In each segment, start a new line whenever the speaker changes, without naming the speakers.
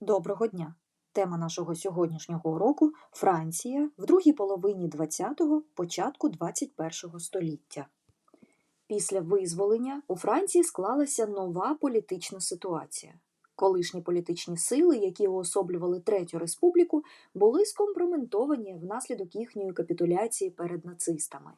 Доброго дня! Тема нашого сьогоднішнього уроку Франція в другій половині ХХ, початку ХХІ століття. Після визволення у Франції склалася нова політична ситуація. Колишні політичні сили, які уособлювали Третю республіку, були скомпроментовані внаслідок їхньої капітуляції перед нацистами.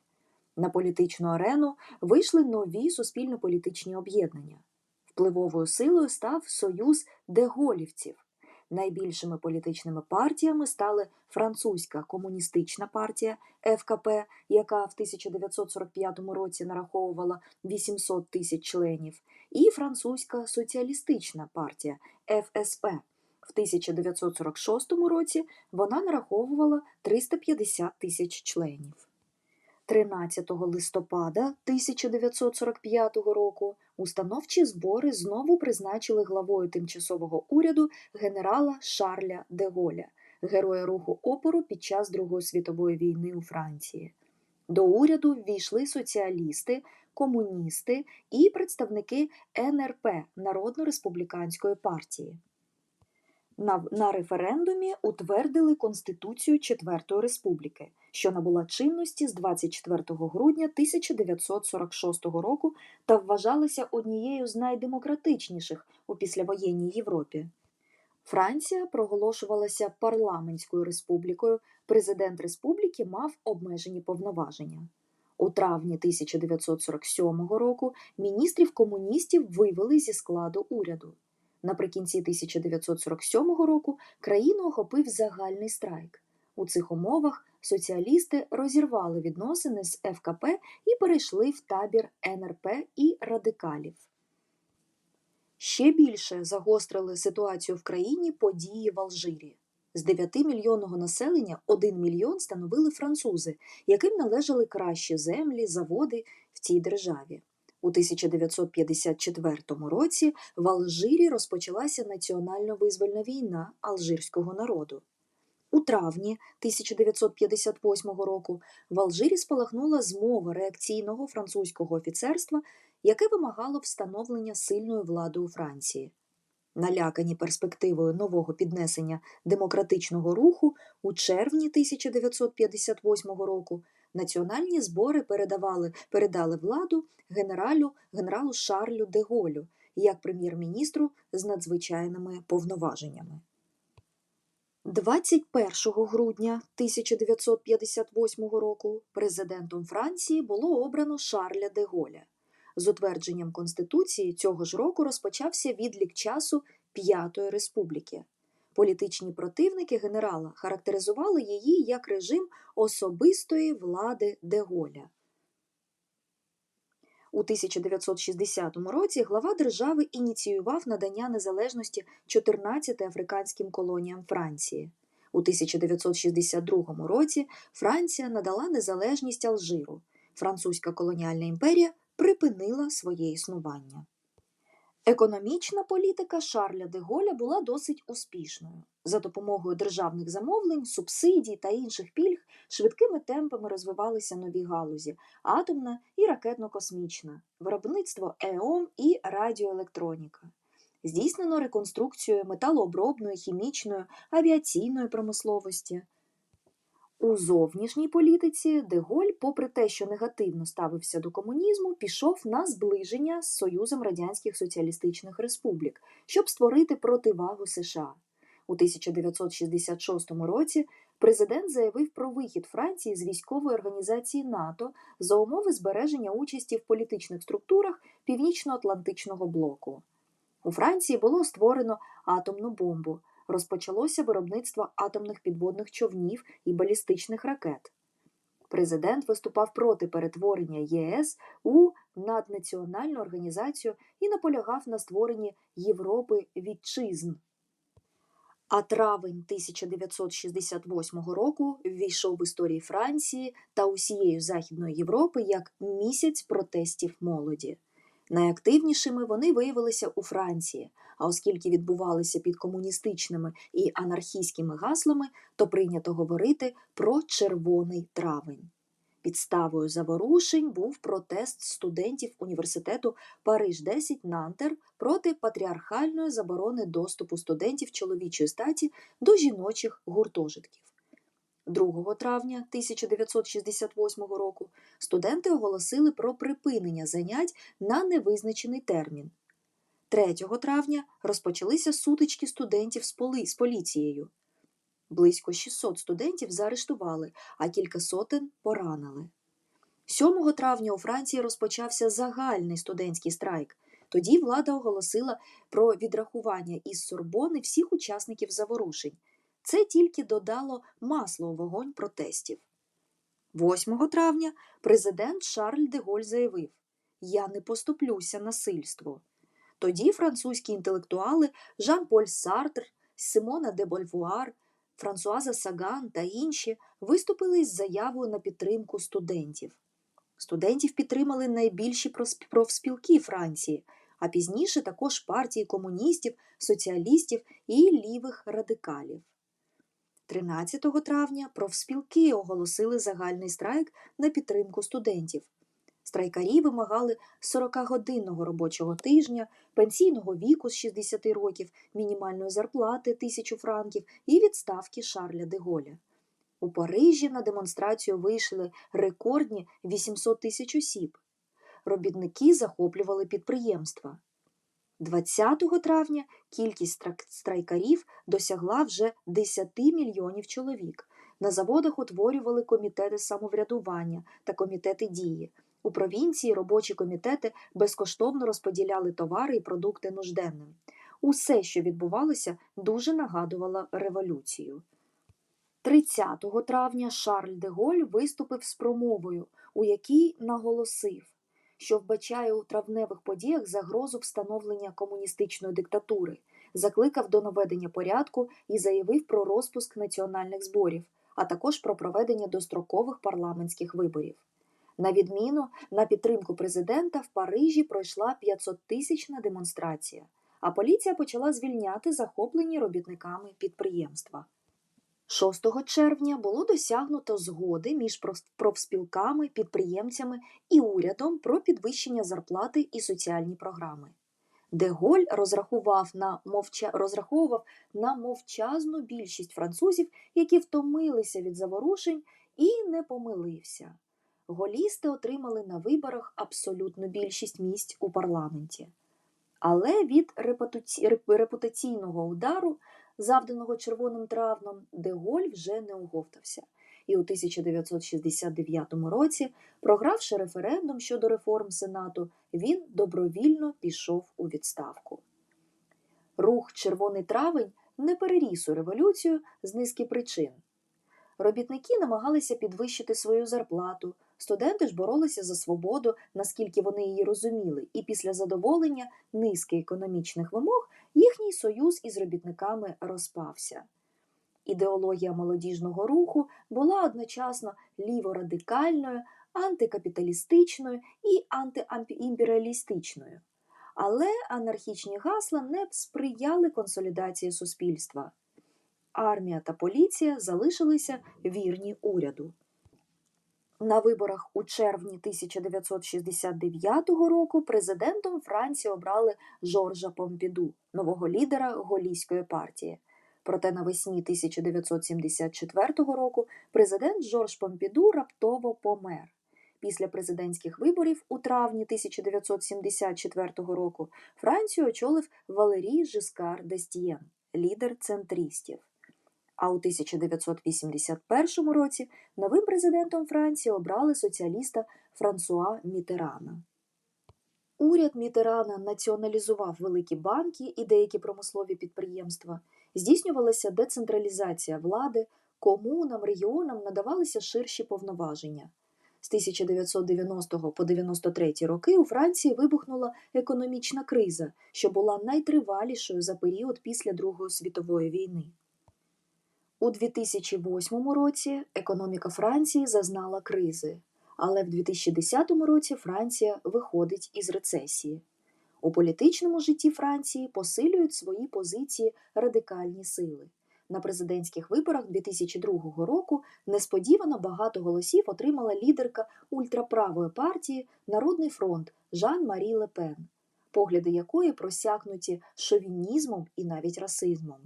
На політичну арену вийшли нові суспільно-політичні об'єднання. Впливовою силою став союз деголівців. Найбільшими політичними партіями стали французька комуністична партія ФКП, яка в 1945 році нараховувала 800 тисяч членів, і французька соціалістична партія ФСП. В 1946 році вона нараховувала 350 тисяч членів. 13 листопада 1945 року установчі збори знову призначили главою тимчасового уряду генерала Шарля де Голля, героя руху опору під час Другої світової війни у Франції. До уряду ввійшли соціалісти, комуністи і представники НРП Народно-республіканської партії. На, на референдумі утвердили Конституцію Четвертої Республіки, що набула чинності з 24 грудня 1946 року та вважалася однією з найдемократичніших у післявоєнній Європі. Франція проголошувалася парламентською республікою. Президент республіки мав обмежені повноваження. У травні 1947 року міністрів комуністів вивели зі складу уряду. Наприкінці 1947 року країну охопив загальний страйк. У цих умовах соціалісти розірвали відносини з ФКП і перейшли в табір НРП і радикалів. Ще більше загострили ситуацію в країні події в Алжирі. З 9-мільйонного населення 1 мільйон становили французи, яким належали кращі землі, заводи в цій державі. У 1954 році в Алжирі розпочалася національно-визвольна війна алжирського народу. У травні 1958 року в Алжирі спалахнула змова реакційного французького офіцерства, яке вимагало встановлення сильної влади у Франції. Налякані перспективою нового піднесення демократичного руху у червні 1958 року національні збори передавали, передали владу генералю, генералу Шарлю де Голю як прем'єр-міністру з надзвичайними повноваженнями. 21 грудня 1958 року президентом Франції було обрано Шарля де Голя. З утвердженням Конституції цього ж року розпочався відлік часу П'ятої республіки. Політичні противники генерала характеризували її як режим особистої влади Деголя. У 1960 році глава держави ініціював надання незалежності 14 африканським колоніям Франції. У 1962 році Франція надала незалежність Алжиру. Французька колоніальна імперія припинила своє існування. Економічна політика Шарля де Голля була досить успішною. За допомогою державних замовлень, субсидій та інших пільг швидкими темпами розвивалися нові галузі атомна і ракетно-космічна, виробництво ЕОМ і радіоелектроніка. Здійснено реконструкцію металообробної, хімічної, авіаційної промисловості. У зовнішній політиці Деголь, попри те, що негативно ставився до комунізму, пішов на зближення з Союзом Радянських Соціалістичних Республік, щоб створити противагу США. У 1966 році президент заявив про вихід Франції з військової організації НАТО за умови збереження участі в політичних структурах Північно-Атлантичного блоку. У Франції було створено атомну бомбу розпочалося виробництво атомних підводних човнів і балістичних ракет. Президент виступав проти перетворення ЄС у наднаціональну організацію і наполягав на створенні Європи вітчизн. А травень 1968 року ввійшов в історії Франції та усієї Західної Європи як місяць протестів молоді. Найактивнішими вони виявилися у Франції, а оскільки відбувалися під комуністичними і анархістськими гаслами, то прийнято говорити про червоний травень. Підставою заворушень був протест студентів університету Париж 10 Нантер проти патріархальної заборони доступу студентів чоловічої статі до жіночих гуртожитків. 2 травня 1968 року студенти оголосили про припинення занять на невизначений термін. 3 травня розпочалися сутички студентів з, поли... з поліцією. Близько 600 студентів заарештували, а кілька сотень поранили. 7 травня у Франції розпочався загальний студентський страйк. Тоді влада оголосила про відрахування із Сорбони всіх учасників заворушень. Це тільки додало масло у вогонь протестів. 8 травня президент Шарль де Голь заявив: Я не поступлюся насильству. Тоді французькі інтелектуали Жан-Поль Сартр, Симона де Больвуар, Франсуаза Саган та інші виступили із заявою на підтримку студентів. Студентів підтримали найбільші профспілки Франції, а пізніше також партії комуністів, соціалістів і лівих радикалів. 13 травня профспілки оголосили загальний страйк на підтримку студентів. Страйкарі вимагали 40-годинного робочого тижня, пенсійного віку з 60 років, мінімальної зарплати тисячу франків і відставки Шарля де Голя. У Парижі на демонстрацію вийшли рекордні 800 тисяч осіб. Робітники захоплювали підприємства. 20 травня кількість страйкарів досягла вже 10 мільйонів чоловік. На заводах утворювали комітети самоврядування та комітети дії. У провінції робочі комітети безкоштовно розподіляли товари і продукти нужденним. Усе, що відбувалося, дуже нагадувало революцію. 30 травня Шарль де Голь виступив з промовою, у якій наголосив, що вбачає у травневих подіях загрозу встановлення комуністичної диктатури, закликав до наведення порядку і заявив про розпуск національних зборів, а також про проведення дострокових парламентських виборів. На відміну на підтримку президента в Парижі пройшла 500-тисячна демонстрація, а поліція почала звільняти захоплені робітниками підприємства. 6 червня було досягнуто згоди між профспілками, підприємцями і урядом про підвищення зарплати і соціальні програми. Деголь розрахував на мовча... розраховував на мовчазну більшість французів, які втомилися від заворушень, і не помилився. Голісти отримали на виборах абсолютну більшість місць у парламенті. Але від репутаційного удару завданого червоним травном, Деголь вже не оговтався. І у 1969 році, програвши референдум щодо реформ Сенату, він добровільно пішов у відставку. Рух Червоний травень не переріс у революцію з низки причин. Робітники намагалися підвищити свою зарплату, студенти ж боролися за свободу, наскільки вони її розуміли, і після задоволення низки економічних вимог їхній союз із робітниками розпався. Ідеологія молодіжного руху була одночасно ліворадикальною, антикапіталістичною і антиімперіалістичною. Але анархічні гасла не сприяли консолідації суспільства. Армія та поліція залишилися вірні уряду. На виборах у червні 1969 року президентом Франції обрали Жоржа Помпіду, нового лідера голійської партії. Проте навесні 1974 року президент Жорж Помпіду раптово помер. Після президентських виборів у травні 1974 року Францію очолив Валерій Жискар Дестієн, лідер центристів. А у 1981 році новим президентом Франції обрали соціаліста Франсуа Мітерана. Уряд Мітерана націоналізував великі банки і деякі промислові підприємства, здійснювалася децентралізація влади, комунам, регіонам надавалися ширші повноваження. З 1990 по 93 роки у Франції вибухнула економічна криза, що була найтривалішою за період після Другої світової війни. У 2008 році економіка Франції зазнала кризи, але в 2010 році Франція виходить із рецесії. У політичному житті Франції посилюють свої позиції радикальні сили. На президентських виборах 2002 року несподівано багато голосів отримала лідерка ультраправої партії Народний фронт Жан-Марі Лепен, погляди якої просякнуті шовінізмом і навіть расизмом.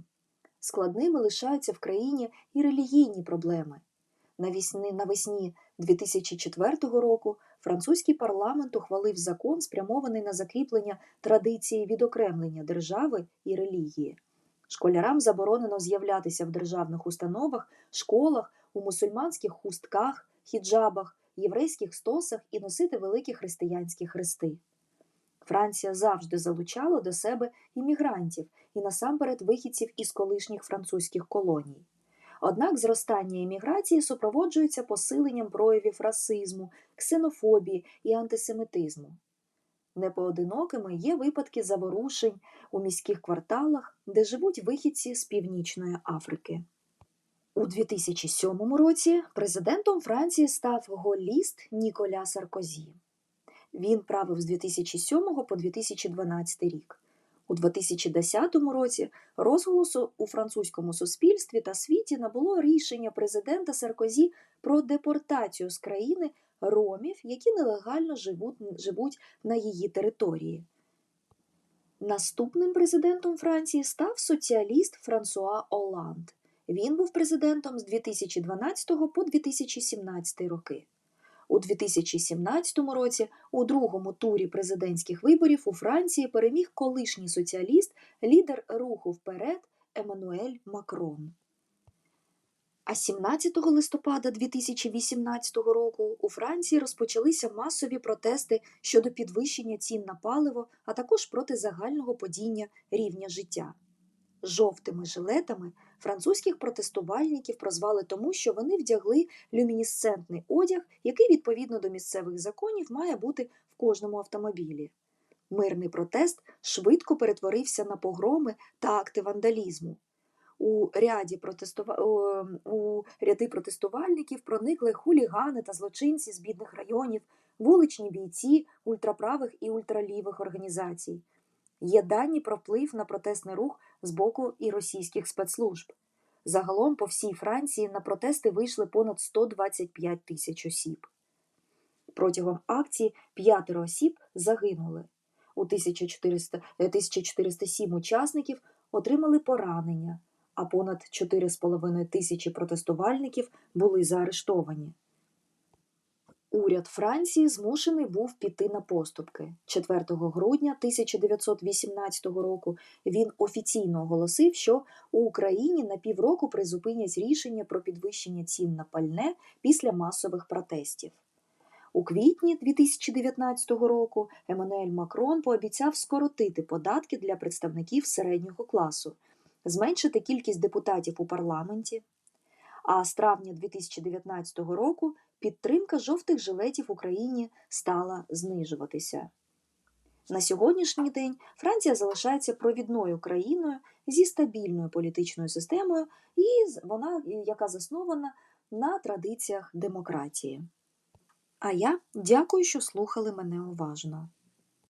Складними лишаються в країні і релігійні проблеми. Навесні, навесні 2004 року французький парламент ухвалив закон, спрямований на закріплення традиції відокремлення держави і релігії. Школярам заборонено з'являтися в державних установах, школах, у мусульманських хустках, хіджабах, єврейських стосах і носити великі християнські хрести. Франція завжди залучала до себе іммігрантів і насамперед вихідців із колишніх французьких колоній. Однак зростання імміграції супроводжується посиленням проявів расизму, ксенофобії і антисемітизму. Непоодинокими є випадки заворушень у міських кварталах, де живуть вихідці з Північної Африки. У 2007 році президентом Франції став голіст Ніколя Саркозі. Він правив з 2007 по 2012 рік. У 2010 році розголосу у французькому суспільстві та світі набуло рішення президента Саркозі про депортацію з країни ромів, які нелегально живуть, живуть на її території. Наступним президентом Франції став соціаліст Франсуа Оланд. Він був президентом з 2012 по 2017 роки. У 2017 році у другому турі президентських виборів у Франції переміг колишній соціаліст, лідер руху вперед Еммануель Макрон. А 17 листопада 2018 року у Франції розпочалися масові протести щодо підвищення цін на паливо, а також проти загального падіння рівня життя. Жовтими жилетами французьких протестувальників прозвали тому, що вони вдягли люмінесцентний одяг, який відповідно до місцевих законів має бути в кожному автомобілі. Мирний протест швидко перетворився на погроми та акти вандалізму. У ряді протестува... у ряди протестувальників проникли хулігани та злочинці з бідних районів, вуличні бійці ультраправих і ультралівих організацій. Є дані про вплив на протестний рух з боку і російських спецслужб. Загалом по всій Франції на протести вийшли понад 125 тисяч осіб. Протягом акції п'ятеро осіб загинули. У 1400, 1407 учасників отримали поранення, а понад 4,5 тисячі протестувальників були заарештовані. Уряд Франції змушений був піти на поступки. 4 грудня 1918 року він офіційно оголосив, що у Україні на півроку призупинять рішення про підвищення цін на пальне після масових протестів. У квітні 2019 року Еммануель Макрон пообіцяв скоротити податки для представників середнього класу, зменшити кількість депутатів у парламенті. А з травня 2019 року підтримка жовтих жилетів в Україні стала знижуватися. На сьогоднішній день Франція залишається провідною країною зі стабільною політичною системою, і вона, яка заснована на традиціях демократії. А я дякую, що слухали мене уважно.